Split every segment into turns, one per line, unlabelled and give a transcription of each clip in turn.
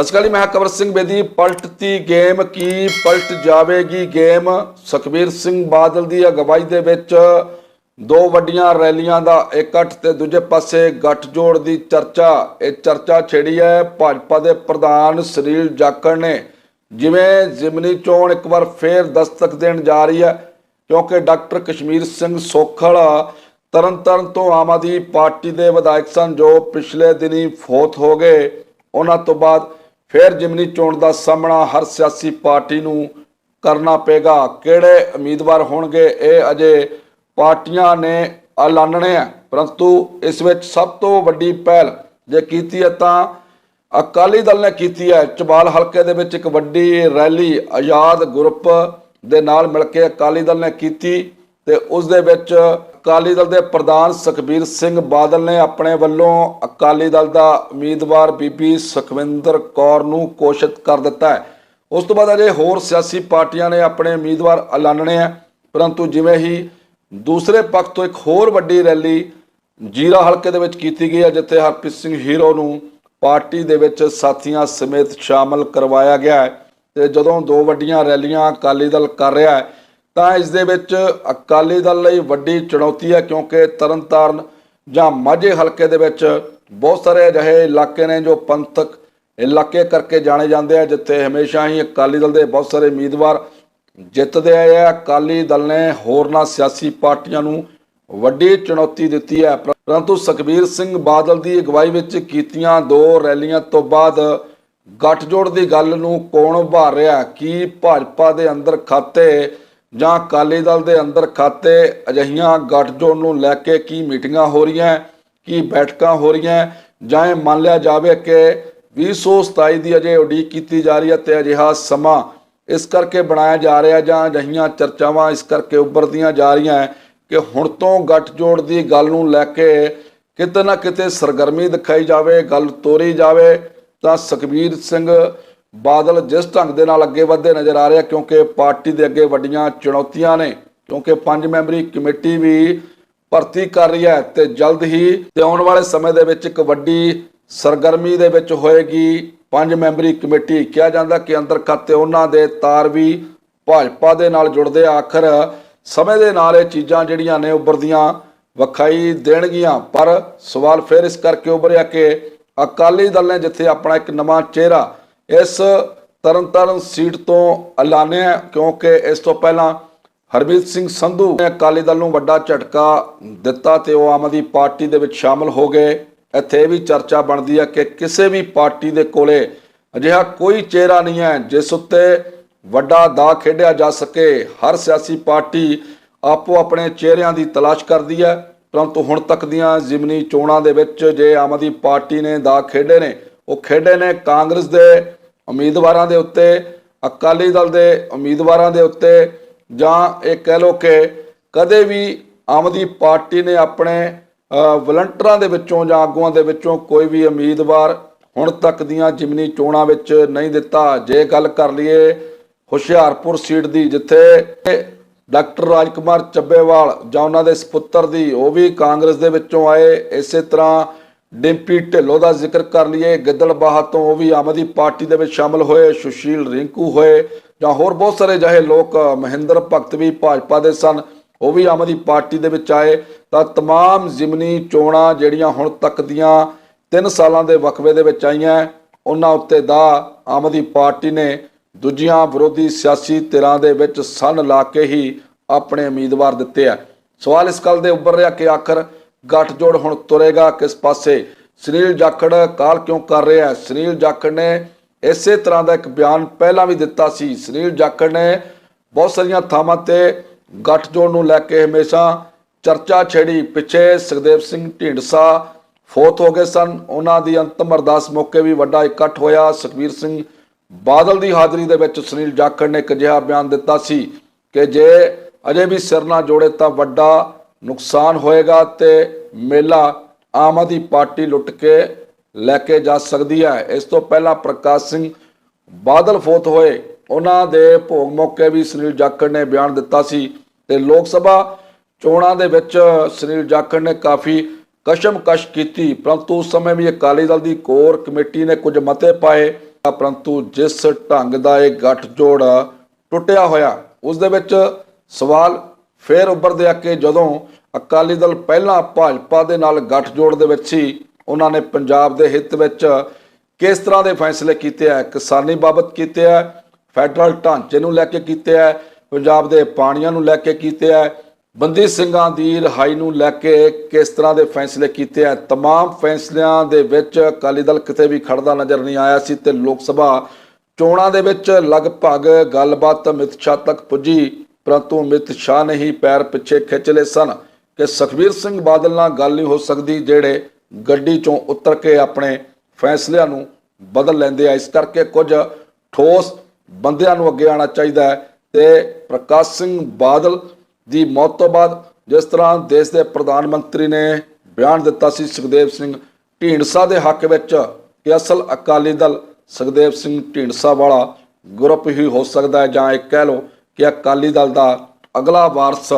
ਸਤਿ ਸਸਕਾਲੀ ਮੈਂ ਕਵਰ ਸਿੰਘ ਬੇਦੀ। ਪਲਟਤੀ ਗੇਮ ਕੀ ਪਲਟ ਜਾਵੇਗੀ ਗੇਮ? ਸੁਖਬੀਰ ਸਿੰਘ ਬਾਦਲ ਦੀ ਅਗਵਾਈ ਦੇ ਵਿੱਚ ਦੋ ਵੱਡੀਆਂ ਰੈਲੀਆਂ ਦਾ ਇਕੱਠ ਤੇ ਦੂਜੇ ਪਾਸੇ ਗੱਠਜੋੜ ਦੀ ਚਰਚਾ। ਇਹ ਚਰਚਾ ਛੇੜੀ ਹੈ, ਭਾਜਪਾ ਦੇ ਪ੍ਰਧਾਨ ਸੁਨੀਲ ਜਾਖੜ ਨੇ। ਜਿਵੇਂ ਜ਼ਿਮਨੀ ਚੋਣ ਇੱਕ ਵਾਰ ਫੇਰ ਦਸਤਕ ਦੇਣ ਜਾ ਰਹੀ ਹੈ, ਕਿਉਂਕਿ ਡਾਕਟਰ ਕਸ਼ਮੀਰ ਸਿੰਘ ਸੋਖਲ ਤਰਨਤਾਰਨ ਤੋਂ ਆਮ ਆਦਮੀ ਪਾਰਟੀ ਦੇ ਵਿਧਾਇਕ ਸਨ, ਜੋ ਪਿਛਲੇ ਦਿਨੀ ਫੋਤ ਹੋ ਗਏ। ਉਹਨਾਂ ਤੋਂ ਬਾਅਦ ਫਿਰ ਜਿਮਨੀ ਚੋਣ ਦਾ ਸਾਹਮਣਾ ਹਰ ਸਿਆਸੀ ਪਾਰਟੀ ਨੂੰ ਕਰਨਾ ਪਏਗਾ। ਕਿਹੜੇ ਉਮੀਦਵਾਰ ਹੋਣਗੇ? ਇਹ ਅਜੇ ਪਾਰਟੀਆਂ ਨੇ ਐਲਾਨਣੇ ਆ। ਪਰੰਤੂ ਇਸ ਵਿੱਚ ਸਭ ਤੋਂ ਵੱਡੀ ਪਹਿਲ ਜੇ ਕੀਤੀ ਹੈ ਤਾਂ ਅਕਾਲੀ ਦਲ ਨੇ ਕੀਤੀ ਹੈ। ਚਬਾਲ ਹਲਕੇ ਦੇ ਵਿੱਚ ਇੱਕ ਵੱਡੀ ਰੈਲੀ, ਆਜ਼ਾਦ ਗਰੁੱਪ ਦੇ ਨਾਲ ਮਿਲ ਕੇ ਅਕਾਲੀ ਦਲ ਨੇ ਕੀਤੀ ਤੇ ਉਸ ਦੇ ਵਿੱਚ ਅਕਾਲੀ ਦਲ ਦੇ ਪ੍ਰਧਾਨ ਸੁਖਬੀਰ ਸਿੰਘ ਬਾਦਲ ਨੇ ਆਪਣੇ ਵੱਲੋਂ ਅਕਾਲੀ ਦਲ ਦਾ ਉਮੀਦਵਾਰ ਬੀਬੀ ਸੁਖਵਿੰਦਰ ਕੌਰ ਨੂੰ ਘੋਸ਼ਿਤ ਕਰ ਦਿੱਤਾ ਹੈ। ਉਸ ਤੋਂ ਬਾਅਦ ਅਜੇ ਹੋਰ ਸਿਆਸੀ ਪਾਰਟੀਆਂ ਨੇ ਆਪਣੇ ਉਮੀਦਵਾਰ ਐਲਾਨਣੇ ਆ। ਪਰੰਤੂ ਜਿਵੇਂ ਹੀ ਦੂਸਰੇ ਪੱਖ ਤੋਂ ਇੱਕ ਹੋਰ ਵੱਡੀ ਰੈਲੀ ਜੀਰਾ ਹਲਕੇ ਦੇ ਵਿੱਚ ਕੀਤੀ ਗਈ ਹੈ, ਜਿੱਥੇ ਹਰਪ੍ਰੀਤ ਸਿੰਘ ਹੀਰੋ ਨੂੰ ਪਾਰਟੀ ਦੇ ਵਿੱਚ ਸਾਥੀਆਂ ਸਮੇਤ ਸ਼ਾਮਲ ਕਰਵਾਇਆ ਗਿਆ ਹੈ ਤੇ ਜਦੋਂ ਦੋ ਵੱਡੀਆਂ ਰੈਲੀਆਂ ਅਕਾਲੀ ਦਲ ਕਰ ਰਿਹਾ ਹੈ ਤਾਂ ਇਸ ਦੇ ਵਿੱਚ ਅਕਾਲੀ ਦਲ ਲਈ ਵੱਡੀ ਚੁਣੌਤੀ ਹੈ ਕਿਉਂਕਿ ਤਰਨਤਾਰਨ ਜਾਂ ਮਾਝੇ ਹਲਕੇ ਦੇ ਵਿੱਚ ਬਹੁਤ ਸਾਰੇ ਅਜਿਹੇ ਇਲਾਕੇ ਨੇ ਜੋ ਪੰਥਕ ਇਲਾਕੇ ਕਰਕੇ ਜਾਣੇ ਜਾਂਦੇ ਆ, ਜਿੱਥੇ ਹਮੇਸ਼ਾ ਹੀ ਅਕਾਲੀ ਦਲ ਦੇ ਬਹੁਤ ਸਾਰੇ ਉਮੀਦਵਾਰ ਜਿੱਤਦੇ ਆਏ ਆ। ਅਕਾਲੀ ਦਲ ਨੇ ਹੋਰਨਾਂ ਸਿਆਸੀ ਪਾਰਟੀਆਂ ਨੂੰ ਵੱਡੀ ਚੁਣੌਤੀ ਦਿੱਤੀ ਹੈ। ਪਰੰਤੂ ਸੁਖਬੀਰ ਸਿੰਘ ਬਾਦਲ ਦੀ ਅਗਵਾਈ ਵਿੱਚ ਕੀਤੀਆਂ ਦੋ ਰੈਲੀਆਂ ਤੋਂ ਬਾਅਦ ਗੱਠਜੋੜ ਦੀ ਗੱਲ ਨੂੰ ਕੌਣ ਉਭਾਰ ਰਿਹਾ? ਕੀ ਭਾਜਪਾ ਦੇ ਅੰਦਰ ਖਾਤੇ ਜਾਂ ਅਕਾਲੀ ਦਲ ਦੇ ਅੰਦਰ ਖਾਤੇ ਅਜਿਹੀਆਂ ਗੱਠਜੋੜ ਨੂੰ ਲੈ ਕੇ ਕੀ ਮੀਟਿੰਗਾਂ ਹੋ ਰਹੀਆਂ, ਕੀ ਬੈਠਕਾਂ ਹੋ ਰਹੀਆਂ, ਜਾਂ ਇਹ ਮੰਨ ਲਿਆ ਜਾਵੇ ਕਿ 2027 ਦੀ ਅਜੇ ਉਡੀਕ ਕੀਤੀ ਜਾ ਰਹੀ ਹੈ ਤੇ ਅਜਿਹਾ ਸਮਾਂ ਇਸ ਕਰਕੇ ਬਣਾਇਆ ਜਾ ਰਿਹਾ ਜਾਂ ਅਜਿਹੀਆਂ ਚਰਚਾਵਾਂ ਇਸ ਕਰਕੇ ਉੱਭਰਦੀਆਂ ਜਾ ਰਹੀਆਂ ਕਿ ਹੁਣ ਤੋਂ ਗੱਠਜੋੜ ਦੀ ਗੱਲ ਨੂੰ ਲੈ ਕੇ ਕਿਤੇ ਨਾ ਕਿਤੇ ਸਰਗਰਮੀ ਦਿਖਾਈ ਜਾਵੇ, ਗੱਲ ਤੋਰੀ ਜਾਵੇ, ਤਾਂ ਸੁਖਬੀਰ ਸਿੰਘ ਬਾਦਲ ਜਿਸ ਢੰਗ ਦੇ ਨਾਲ ਅੱਗੇ ਵਧਦੇ ਨਜ਼ਰ ਆ ਰਿਹਾ, ਕਿਉਂਕਿ ਪਾਰਟੀ ਦੇ ਅੱਗੇ ਵੱਡੀਆਂ ਚੁਣੌਤੀਆਂ ਨੇ, ਕਿਉਂਕਿ ਪੰਜ ਮੈਂਬਰੀ ਕਮੇਟੀ ਵੀ ਭਰਤੀ ਕਰ ਰਹੀ ਹੈ ਤੇ ਜਲਦ ਹੀ ਤੇ ਆਉਣ ਵਾਲੇ ਸਮੇਂ ਦੇ ਵਿੱਚ ਇੱਕ ਵੱਡੀ ਸਰਗਰਮੀ ਦੇ ਵਿੱਚ ਹੋਏਗੀ। ਪੰਜ ਮੈਂਬਰੀ ਕਮੇਟੀ ਕਿਹਾ ਜਾਂਦਾ ਕਿ ਅੰਦਰ ਖਾਤੇ ਉਹਨਾਂ ਦੇ ਤਾਰ ਵੀ ਭਾਜਪਾ ਦੇ ਨਾਲ ਜੁੜਦੇ ਆਖਰ ਸਮੇਂ ਦੇ ਨਾਲ ਇਹ ਚੀਜ਼ਾਂ ਜਿਹੜੀਆਂ ਨੇ ਉੱਭਰਦੀਆਂ ਵਿਖਾਈ ਦੇਣਗੀਆਂ। ਪਰ ਸਵਾਲ ਫਿਰ ਇਸ ਕਰਕੇ ਉੱਭਰਿਆ ਕਿ ਅਕਾਲੀ ਦਲ ਨੇ ਜਿੱਥੇ ਆਪਣਾ ਇੱਕ ਨਵਾਂ ਚਿਹਰਾ ਇਸ ਤਰਨਤਾਰਨ ਸੀਟ ਤੋਂ ਐਲਾਨਿਆ ਕਿਉਂਕਿ ਇਸ ਤੋਂ ਪਹਿਲਾਂ ਹਰਮੀਤ ਸਿੰਘ ਸੰਧੂ ਨੇ ਅਕਾਲੀ ਦਲ ਨੂੰ ਵੱਡਾ ਝਟਕਾ ਦਿੱਤਾ ਤੇ ਉਹ ਆਮ ਆਦਮੀ ਪਾਰਟੀ ਦੇ ਵਿੱਚ ਸ਼ਾਮਲ ਹੋ ਗਏ। ਇੱਥੇ ਇਹ ਵੀ ਚਰਚਾ ਬਣਦੀ ਹੈ ਕਿ ਕਿਸੇ ਵੀ ਪਾਰਟੀ ਦੇ ਕੋਲੇ ਅਜਿਹਾ ਕੋਈ ਚਿਹਰਾ ਨਹੀਂ ਹੈ ਜਿਸ ਉੱਤੇ ਵੱਡਾ ਦਾ ਖੇਡਿਆ ਜਾ ਸਕੇ। ਹਰ ਸਿਆਸੀ ਪਾਰਟੀ ਆਪੋ ਆਪਣੇ ਚਿਹਰਿਆਂ ਦੀ ਤਲਾਸ਼ ਕਰਦੀ ਹੈ। ਪਰੰਤੂ ਹੁਣ ਤੱਕ ਦੀਆਂ ਜ਼ਿਮਨੀ ਚੋਣਾਂ ਦੇ ਵਿੱਚ ਜੇ ਆਮ ਆਦਮੀ ਪਾਰਟੀ ਨੇ ਦਾ ਖੇਡੇ ਨੇ, ਉਹ ਖੇਡੇ ਨੇ ਕਾਂਗਰਸ ਦੇ ਉਮੀਦਵਾਰਾਂ ਦੇ ਉੱਤੇ ਅਕਾਲੀ ਦਲ ਦੇ ਉਮੀਦਵਾਰਾਂ ਦੇ ਉੱਤੇ ਜਾਂ ਇਹ ਕਹਿ ਲੋ ਕਿ ਕਦੇ ਵੀ ਆਮ ਆਦਮੀ ਪਾਰਟੀ ਨੇ ਆਪਣੇ ਅ, ਵਲੰਟਰਾਂ ਦੇ ਵਿੱਚੋਂ ਜਾਂ ਆਗੂਆਂ ਦੇ ਵਿੱਚੋਂ ਕੋਈ ਵੀ ਉਮੀਦਵਾਰ ਹੁਣ ਤੱਕ ਦੀਆਂ ਜਿਮਨੀ ਚੋਣਾਂ ਵਿੱਚ ਨਹੀਂ ਦਿੱਤਾ। ਜੇ ਗੱਲ ਕਰ ਲਈਏ ਹੁਸ਼ਿਆਰਪੁਰ ਸੀਟ ਦੀ ਜਿੱਥੇ ਡਾਕਟਰ ਰਾਜਕੁਮਾਰ ਚੱਬੇਵਾਲ ਜਾਂ ਉਹਨਾਂ ਦੇ ਸੁਪੁੱਤਰ ਦੀ ਉਹ ਵੀ ਕਾਂਗਰਸ ਦੇ ਵਿੱਚੋਂ ਆਏ। ਇਸੇ ਤਰ੍ਹਾਂ ਡਿੰਪੀ ਢਿੱਲੋਂ ਦਾ ਜ਼ਿਕਰ ਕਰ ਲਈਏ ਗਿੱਦੜਬਾਹਾ ਤੋਂ ਉਹ ਵੀ ਆਮ ਆਦਮੀ ਪਾਰਟੀ ਦੇ ਵਿੱਚ ਸ਼ਾਮਲ ਹੋਏ ਸੁਸ਼ੀਲ ਰਿੰਕੂ ਹੋਏ ਜਾਂ ਹੋਰ ਬਹੁਤ ਸਾਰੇ ਜਿਹੇ ਲੋਕ ਮਹਿੰਦਰ ਭਗਤ ਵੀ ਭਾਜਪਾ ਦੇ ਸਨ ਉਹ ਵੀ ਆਮ ਆਦਮੀ ਪਾਰਟੀ ਦੇ ਵਿੱਚ ਆਏ ਤਾਂ तमाम ਜ਼ਿਮਨੀ ਚੋਣਾਂ ਜਿਹੜੀਆਂ ਹੁਣ ਤੱਕ ਦੀਆਂ 3 ਸਾਲਾਂ ਦੇ ਵਕਫੇ ਦੇ ਵਿੱਚ ਆਈਆਂ ਉਹਨਾਂ ਉੱਤੇ ਦਾ ਆਮ ਆਦਮੀ ਪਾਰਟੀ ਨੇ ਦੂਜੀਆਂ ਵਿਰੋਧੀ ਸਿਆਸੀ ਧਿਰਾਂ ਦੇ ਵਿੱਚ ਸੰਨ ਲਾ ਕੇ ਹੀ ਆਪਣੇ ਉਮੀਦਵਾਰ ਦਿੱਤੇ ਆ ਸਵਾਲ ਇਸ ਗੱਲ ਦੇ ਉੱਪਰ ਰਿਹਾ ਕਿ ਆਖਰ ਗੱਠਜੋੜ ਹੁਣ ਤੁਰੇਗਾ ਕਿਸ ਪਾਸੇ? ਸੁਨੀਲ ਜਾਖੜ ਕਾਲ ਕਿਉਂ ਕਰ ਰਿਹਾ ਹੈ? ਸੁਨੀਲ ਜਾਖੜ ਨੇ ਇਸੇ ਤਰ੍ਹਾਂ ਦਾ ਇੱਕ ਬਿਆਨ ਪਹਿਲਾਂ ਵੀ ਦਿੱਤਾ ਸੀ। ਸੁਨੀਲ ਜਾਖੜ ਨੇ ਬਹੁਤ ਸਾਰੀਆਂ ਥਾਵਾਂ ਤੇ ਗੱਠਜੋੜ ਨੂੰ ਲੈ ਕੇ ਹਮੇਸ਼ਾ ਚਰਚਾ ਛੇੜੀ। ਪਿੱਛੇ ਸੁਖਦੇਵ ਸਿੰਘ ਢੀਂਡਸਾ ਫੋਤ ਹੋ ਗਏ ਸਨ। ਉਹਨਾਂ ਦੀ ਅੰਤਮ ਅਰਦਾਸ ਮੌਕੇ ਵੀ ਵੱਡਾ ਇਕੱਠ ਹੋਇਆ। ਸੁਖਬੀਰ ਸਿੰਘ ਬਾਦਲ ਦੀ ਹਾਜ਼ਰੀ ਦੇ ਵਿੱਚ ਸੁਨੀਲ ਜਾਖੜ ਨੇ ਇੱਕ ਅਜਿਹਾ ਬਿਆਨ ਦਿੱਤਾ ਸੀ ਕਿ ਜੇ ਅਜੇ ਵੀ ਸਿਰ ਨਾ ਜੋੜੇ ਤਾਂ ਵੱਡਾ ਨੁਕਸਾਨ ਹੋਏਗਾ ਤੇ ਮੇਲਾ ਆਮ ਆਦਮੀ ਪਾਰਟੀ ਲੁੱਟ ਕੇ ਲੈ ਕੇ ਜਾ ਸਕਦੀ ਹੈ। ਇਸ ਤੋਂ ਪਹਿਲਾਂ ਪ੍ਰਕਾਸ਼ ਸਿੰਘ ਬਾਦਲ ਫੋਤ ਹੋਏ। ਉਹਨਾਂ ਦੇ ਭੋਗ ਮੌਕੇ ਵੀ ਸੁਨੀਲ ਜਾਖੜ ਨੇ ਬਿਆਨ ਦਿੱਤਾ ਸੀ ਤੇ ਲੋਕ ਸਭਾ ਚੋਣਾਂ ਦੇ ਵਿੱਚ ਸੁਨੀਲ ਜਾਖੜ ਨੇ ਕਾਫੀ ਕਸ਼ਮਕਸ਼ ਕੀਤੀ। ਪਰੰਤੂ ਉਸ ਸਮੇਂ ਵੀ ਅਕਾਲੀ ਦਲ ਦੀ ਕੋਰ ਕਮੇਟੀ ਨੇ ਕੁਝ ਮਤੇ ਪਾਏ, ਪਰੰਤੂ ਜਿਸ ਢੰਗ ਦਾ ਇਹ ਗੱਠਜੋੜ ਟੁੱਟਿਆ ਹੋਇਆ, ਉਸ ਦੇ ਵਿੱਚ ਸਵਾਲ ਫੇਰ ਉੱਭਰਦੇ ਆ ਕਿ ਜਦੋਂ ਅਕਾਲੀ ਦਲ ਪਹਿਲਾਂ ਭਾਜਪਾ ਦੇ ਨਾਲ ਗੱਠਜੋੜ ਦੇ ਵਿੱਚ ਸੀ ਉਹਨਾਂ ਨੇ ਪੰਜਾਬ ਦੇ ਹਿੱਤ ਵਿੱਚ ਕਿਸ ਤਰ੍ਹਾਂ ਦੇ ਫੈਸਲੇ ਕੀਤੇ ਆ ਕਿਸਾਨੀ ਬਾਬਤ ਕੀਤੇ ਆ ਫੈਡਰਲ ਢਾਂਚੇ ਨੂੰ ਲੈ ਕੇ ਕੀਤੇ ਆ ਪੰਜਾਬ ਦੇ ਪਾਣੀਆਂ ਨੂੰ ਲੈ ਕੇ ਕੀਤੇ ਆ ਬੰਦੀ ਸਿੰਘਾਂ ਦੀ ਰਿਹਾਈ ਨੂੰ ਲੈ ਕੇ ਕਿਸ ਤਰ੍ਹਾਂ ਦੇ ਫੈਸਲੇ ਕੀਤੇ ਆ तमाम ਫੈਸਲਿਆਂ ਦੇ ਵਿੱਚ ਅਕਾਲੀ ਦਲ ਕਿਤੇ ਵੀ ਖੜਦਾ ਨਜ਼ਰ ਨਹੀਂ ਆਇਆ ਸੀ ਤੇ ਲੋਕ ਸਭਾ ਚੋਣਾਂ ਦੇ ਵਿੱਚ ਲਗਭਗ ਗੱਲਬਾਤ ਅਮਿਤ ਸ਼ਾਹ ਤੱਕ ਪੁੱਜੀ ਪਰੰਤੂ ਅਮਿਤ ਸ਼ਾਹ ਨੇ ਹੀ ਪੈਰ ਪਿੱਛੇ ਖਿੱਚ ਲਏ ਸਨ ਕਿ ਸੁਖਬੀਰ ਸਿੰਘ ਬਾਦਲ ਨਾਲ ਗੱਲ ਨਹੀਂ ਹੋ ਸਕਦੀ, ਜਿਹੜੇ ਗੱਡੀ ਚੋਂ ਉਤਰ ਕੇ ਆਪਣੇ ਫੈਸਲਿਆਂ ਨੂੰ ਬਦਲ ਲੈਂਦੇ ਆ। ਇਸ ਕਰਕੇ ਕੁਝ ਠੋਸ ਬੰਦਿਆਂ ਨੂੰ ਅੱਗੇ ਆਉਣਾ ਚਾਹੀਦਾ ਹੈ ਤੇ ਪ੍ਰਕਾਸ਼ ਸਿੰਘ ਬਾਦਲ ਦੀ ਮੌਤ ਤੋਂ ਬਾਅਦ ਜਿਸ ਤਰ੍ਹਾਂ ਦੇਸ਼ ਦੇ ਪ੍ਰਧਾਨ ਮੰਤਰੀ ਨੇ ਬਿਆਨ ਦਿੱਤਾ ਸੀ ਸੁਖਦੇਵ ਸਿੰਘ ਢੀਂਡਸਾ ਦੇ ਹੱਕ ਵਿੱਚ ਕਿ ਅਸਲ ਅਕਾਲੀ ਦਲ ਸੁਖਦੇਵ ਸਿੰਘ ਢੀਂਡਸਾ ਵਾਲਾ ਗਰੁੱਪ ਹੀ ਹੋ ਸਕਦਾ ਹੈ ਜਾਂ ਇਹ ਕਹਿ ਲਓ ਕਿ ਅਕਾਲੀ ਦਲ ਦਾ ਅਗਲਾ ਵਾਰਸ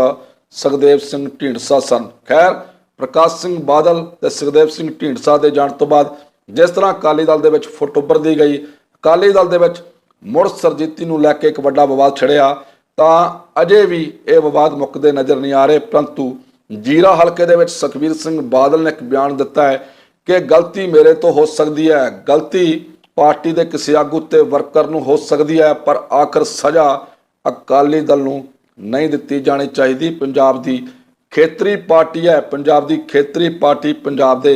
ਸੁਖਦੇਵ ਸਿੰਘ ਢੀਂਡਸਾ ਸਨ। ਖੈਰ, ਪ੍ਰਕਾਸ਼ ਸਿੰਘ ਬਾਦਲ ਤੇ ਸੁਖਦੇਵ ਸਿੰਘ ਢੀਂਡਸਾ ਦੇ ਜਾਣ ਤੋਂ ਬਾਅਦ ਜਿਸ ਤਰ੍ਹਾਂ ਅਕਾਲੀ ਦਲ ਦੇ ਵਿੱਚ ਫੁੱਟ ਉੱਭਰਦੀ ਗਈ, ਅਕਾਲੀ ਦਲ ਦੇ ਵਿੱਚ ਮੁੜ ਸਰਜੀਤੀ ਨੂੰ ਲੈ ਕੇ ਇੱਕ ਵੱਡਾ ਵਿਵਾਦ ਛਿੜਿਆ, ਤਾਂ ਅਜੇ ਵੀ ਇਹ ਵਿਵਾਦ ਮੁੱਕਦੇ ਨਜ਼ਰ ਨਹੀਂ ਆ ਰਹੇ। ਪਰੰਤੂ ਜੀਰਾ ਹਲਕੇ ਦੇ ਵਿੱਚ ਸੁਖਬੀਰ ਸਿੰਘ ਬਾਦਲ ਨੇ ਇੱਕ ਬਿਆਨ ਦਿੱਤਾ ਹੈ ਕਿ ਗਲਤੀ ਮੇਰੇ ਤੋਂ ਹੋ ਸਕਦੀ ਹੈ, ਗਲਤੀ ਪਾਰਟੀ ਦੇ ਕਿਸੇ ਆਗੂ ਤੇ ਵਰਕਰ ਨੂੰ ਹੋ ਸਕਦੀ ਹੈ, ਪਰ ਆਖਰ ਸਜ਼ਾ ਅਕਾਲੀ ਦਲ ਨੂੰ ਨਹੀਂ ਦਿੱਤੀ ਜਾਣੀ ਚਾਹੀਦੀ। ਪੰਜਾਬ ਦੀ ਖੇਤਰੀ ਪਾਰਟੀ ਹੈ। ਪੰਜਾਬ ਦੀ ਖੇਤਰੀ ਪਾਰਟੀ ਪੰਜਾਬ ਦੇ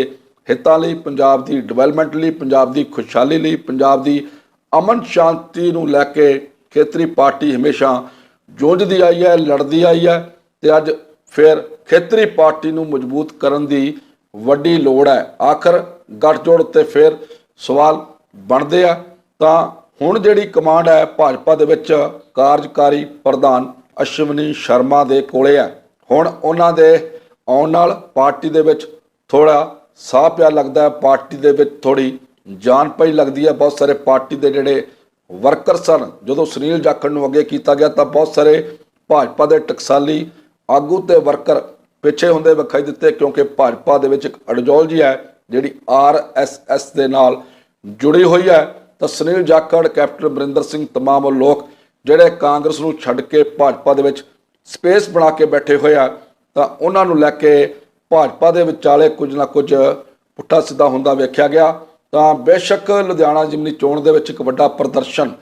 ਹਿੱਤਾਂ ਲਈ, ਪੰਜਾਬ ਦੀ ਡਿਵੈਲਪਮੈਂਟ ਲਈ, ਪੰਜਾਬ ਦੀ ਖੁਸ਼ਹਾਲੀ ਲਈ, ਪੰਜਾਬ ਦੀ ਅਮਨ ਸ਼ਾਂਤੀ ਨੂੰ ਲੈ ਕੇ ਖੇਤਰੀ ਪਾਰਟੀ ਹਮੇਸ਼ਾ ਜੂਝਦੀ ਆਈ ਹੈ, ਲੜਦੀ ਆਈ ਹੈ ਤੇ ਅੱਜ ਫਿਰ ਖੇਤਰੀ ਪਾਰਟੀ ਨੂੰ ਮਜ਼ਬੂਤ ਕਰਨ ਦੀ ਵੱਡੀ ਲੋੜ ਹੈ। ਆਖਰ ਗੱਠਜੋੜ ਤੇ ਫਿਰ ਸਵਾਲ ਬਣਦੇ ਆ। ਤਾਂ ਹੁਣ ਜਿਹੜੀ ਕਮਾਂਡ ਹੈ ਭਾਜਪਾ ਦੇ ਵਿੱਚ ਕਾਰਜਕਾਰੀ ਪ੍ਰਧਾਨ ਅਸ਼ਵਨੀ ਸ਼ਰਮਾ ਦੇ ਕੋਲੇ ਹੈ। ਹੁਣ ਉਹਨਾਂ ਦੇ ਆਉਣ ਨਾਲ ਪਾਰਟੀ ਦੇ ਵਿੱਚ ਥੋੜਾ ਸਾਹ ਪਿਆ ਲੱਗਦਾ ਹੈ। ਪਾਰਟੀ ਦੇ ਵਿੱਚ ਥੋੜੀ ਜਾਨ ਪਈ ਲੱਗਦੀ ਹੈ। ਬਹੁਤ ਸਾਰੇ ਪਾਰਟੀ ਦੇ ਜਿਹੜੇ ਵਰਕਰ ਸਨ, ਜਦੋਂ ਸੁਨੀਲ ਜਾਖੜ ਨੂੰ ਅੱਗੇ ਕੀਤਾ ਗਿਆ ਤਾਂ ਬਹੁਤ ਸਾਰੇ ਭਾਜਪਾ ਦੇ ਟਕਸਾਲੀ ਆਗੂ ਤੇ ਵਰਕਰ ਪਿੱਛੇ ਹੁੰਦੇ ਵਿਖਾਈ ਦਿੱਤੇ ਕਿਉਂਕਿ ਭਾਜਪਾ ਦੇ ਵਿੱਚ ਇੱਕ ਅਡਜੋਲਜੀ ਹੈ, ਜਿਹੜੀ ਆਰਐਸਐਸ ਦੇ ਨਾਲ ਜੁੜੀ ਹੋਈ ਹੈ। ਤਾਂ ਸੁਨੀਲ ਜਾਖੜ, ਕੈਪਟਨ ਅਮਰਿੰਦਰ ਸਿੰਘ ਤਮਾਮ ਉਹ ਲੋਕ ਜਿਹੜੇ ਕਾਂਗਰਸ ਨੂੰ ਛੱਡ ਕੇ ਭਾਜਪਾ ਦੇ ਵਿੱਚ ਸਪੇਸ ਬਣਾ ਕੇ ਬੈਠੇ ਹੋਏ ਆ, ਤਾਂ ਉਹਨਾਂ ਨੂੰ ਲੈ ਕੇ ਭਾਜਪਾ ਦੇ ਵਿਚਾਲੇ ਕੁਝ ਨਾ ਕੁਝ ਪੁੱਠਾ ਸਿੱਧਾ ਹੁੰਦਾ ਵੇਖਿਆ ਗਿਆ। ਤਾਂ ਬੇਸ਼ੱਕ ਲੁਧਿਆਣਾ ਜਿਮਨੀ ਚੋਣ ਦੇ ਵਿੱਚ ਇੱਕ ਵੱਡਾ ਪ੍ਰਦਰਸ਼ਨ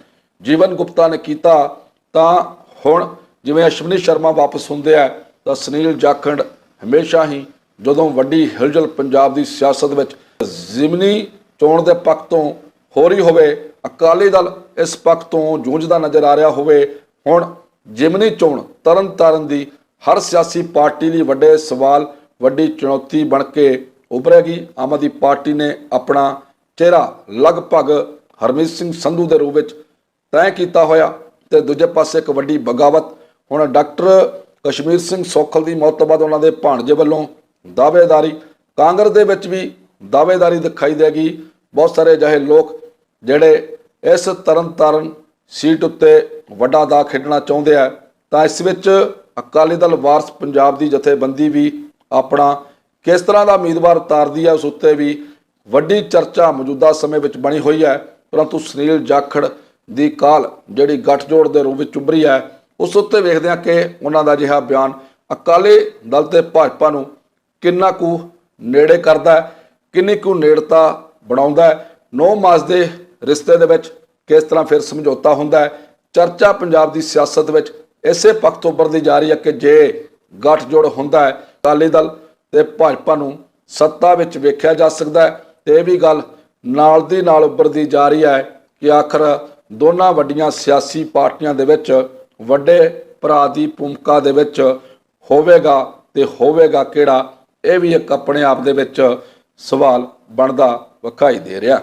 ਜੀਵਨ ਗੁਪਤਾ ਨੇ ਕੀਤਾ, ਤਾਂ ਹੁਣ ਜਿਵੇਂ ਅਸ਼ਵਨੀ ਸ਼ਰਮਾ ਵਾਪਸ ਹੁੰਦੇ ਆ, ਤਾਂ ਸੁਨੀਲ ਜਾਖੜ ਹਮੇਸ਼ਾ ਹੀ ਜਦੋਂ ਵੱਡੀ ਹਿਲਜੁਲ ਪੰਜਾਬ ਦੀ ਸਿਆਸਤ ਵਿੱਚ ਜ਼ਿਮਨੀ ਚੋਣ ਦੇ ਪੱਖ ਤੋਂ ਹੋ ਰਹੀ ਹੋਵੇ ਅਕਾਲੀ ਦਲ ਇਸ ਪੱਖ ਤੋਂ ਜੂਝਦਾ ਨਜ਼ਰ ਆ ਰਿਹਾ ਹੋਵੇ। ਹੁਣ ਜਿਮਨੀ ਚੋਣ ਤਰਨ ਤਾਰਨ ਦੀ ਹਰ ਸਿਆਸੀ ਪਾਰਟੀ ਲਈ ਵੱਡੇ ਸਵਾਲ, ਵੱਡੀ ਚੁਣੌਤੀ ਬਣ ਕੇ ਉਭਰੇਗੀ। ਆਮ ਆਦਮੀ ਪਾਰਟੀ ਨੇ ਆਪਣਾ ਚਿਹਰਾ ਲਗਭਗ ਹਰਮੀਤ ਸਿੰਘ ਸੰਧੂ ਦੇ ਰੂਪ ਵਿੱਚ ਤੈਅ ਕੀਤਾ ਹੋਇਆ ਤੇ ਦੂਜੇ ਪਾਸੇ ਇੱਕ ਵੱਡੀ ਬਗਾਵਤ। ਹੁਣ ਡਾਕਟਰ ਕਸ਼ਮੀਰ ਸਿੰਘ ਸੋਖਲ ਦੀ ਮੌਤ ਤੋਂ ਬਾਅਦ ਉਹਨਾਂ ਦੇ ਭਾਣਜੇ ਵੱਲੋਂ ਦਾਅਵੇਦਾਰੀ, ਕਾਂਗਰਸ ਦੇ ਵਿੱਚ ਵੀ ਦਾਅਵੇਦਾਰੀ ਦਿਖਾਈ ਦੇਗੀ। ਬਹੁਤ ਸਾਰੇ ਅਜਿਹੇ ਲੋਕ ਜਿਹੜੇ ਇਸ ਤਰਨ ਤਾਰਨ ਸੀਟ ਉੱਤੇ ਵੱਡਾ ਦਾ ਖੇਡਣਾ ਚਾਹੁੰਦੇ ਆ, ਤਾਂ ਇਸ ਵਿੱਚ ਅਕਾਲੀ ਦਲ ਵਾਰਸ ਪੰਜਾਬ ਦੀ ਜਥੇਬੰਦੀ ਵੀ ਆਪਣਾ ਕਿਸ ਤਰ੍ਹਾਂ ਦਾ ਉਮੀਦਵਾਰ ਉਤਾਰਦੀ ਹੈ ਉਸ ਉੱਤੇ ਵੀ ਵੱਡੀ ਚਰਚਾ ਮੌਜੂਦਾ ਸਮੇਂ ਵਿੱਚ ਬਣੀ ਹੋਈ ਹੈ ਪਰੰਤੂ ਸੁਨੀਲ ਜਾਖੜ ਦੀ ਕਾਲ ਜਿਹੜੀ ਗੱਠਜੋੜ ਦੇ ਰੂਪ ਵਿੱਚ ਉੱਭਰੀ ਹੈ ਉਸ ਉੱਤੇ ਵੇਖਦੇ ਹਾਂ ਕਿ ਉਹਨਾਂ ਦਾ ਅਜਿਹਾ ਬਿਆਨ ਅਕਾਲੀ ਦਲ ਤੇ ਭਾਜਪਾ ਨੂੰ ਕਿੰਨਾ ਕੁ ਨੇੜੇ ਕਰਦਾ, ਕਿੰਨੀ ਕੁ ਨੇੜਤਾ ਬਣਾਉਂਦਾ ਹੈ ਨੌ ਮਾਸ ਦੇ ਰਿਸ਼ਤੇ ਦੇ ਵਿੱਚ ਕਿਸ ਤਰ੍ਹਾਂ ਫਿਰ ਸਮਝੌਤਾ ਹੁੰਦਾ ਹੈ? ਚਰਚਾ ਪੰਜਾਬ ਦੀ ਸਿਆਸਤ ਵਿੱਚ ਇਸੇ ਪੱਖ ਤੋਂ ਉੱਭਰਦੀ ਜਾ ਰਹੀ ਹੈ ਕਿ ਜੇ ਗੱਠਜੋੜ ਹੁੰਦਾ ਹੈ, ਅਕਾਲੀ ਦਲ ਤੇ ਭਾਜਪਾ ਨੂੰ ਸੱਤਾ ਵਿੱਚ ਵੇਖਿਆ ਜਾ ਸਕਦਾ ਹੈ। ਤੇ ਇਹ ਵੀ ਗੱਲ ਨਾਲ ਦੀ ਨਾਲ ਉੱਭਰਦੀ ਜਾ ਰਹੀ ਹੈ ਕਿ ਆਖਰ ਦੋਨਾਂ ਵੱਡੀਆਂ ਸਿਆਸੀ ਪਾਰਟੀਆਂ ਦੇ ਵਿੱਚ ਵੱਡੇ ਭਰਾ ਦੀ ਭੂਮਿਕਾ ਦੇ ਵਿੱਚ ਹੋਵੇਗਾ ਤੇ ਹੋਵੇਗਾ ਕਿਹੜਾ? ਇਹ ਵੀ ਇੱਕ ਆਪਣੇ ਆਪ ਦੇ ਵਿੱਚ ਸਵਾਲ ਬਣਦਾ ਵਿਖਾਈ ਦੇ ਰਿਹਾ।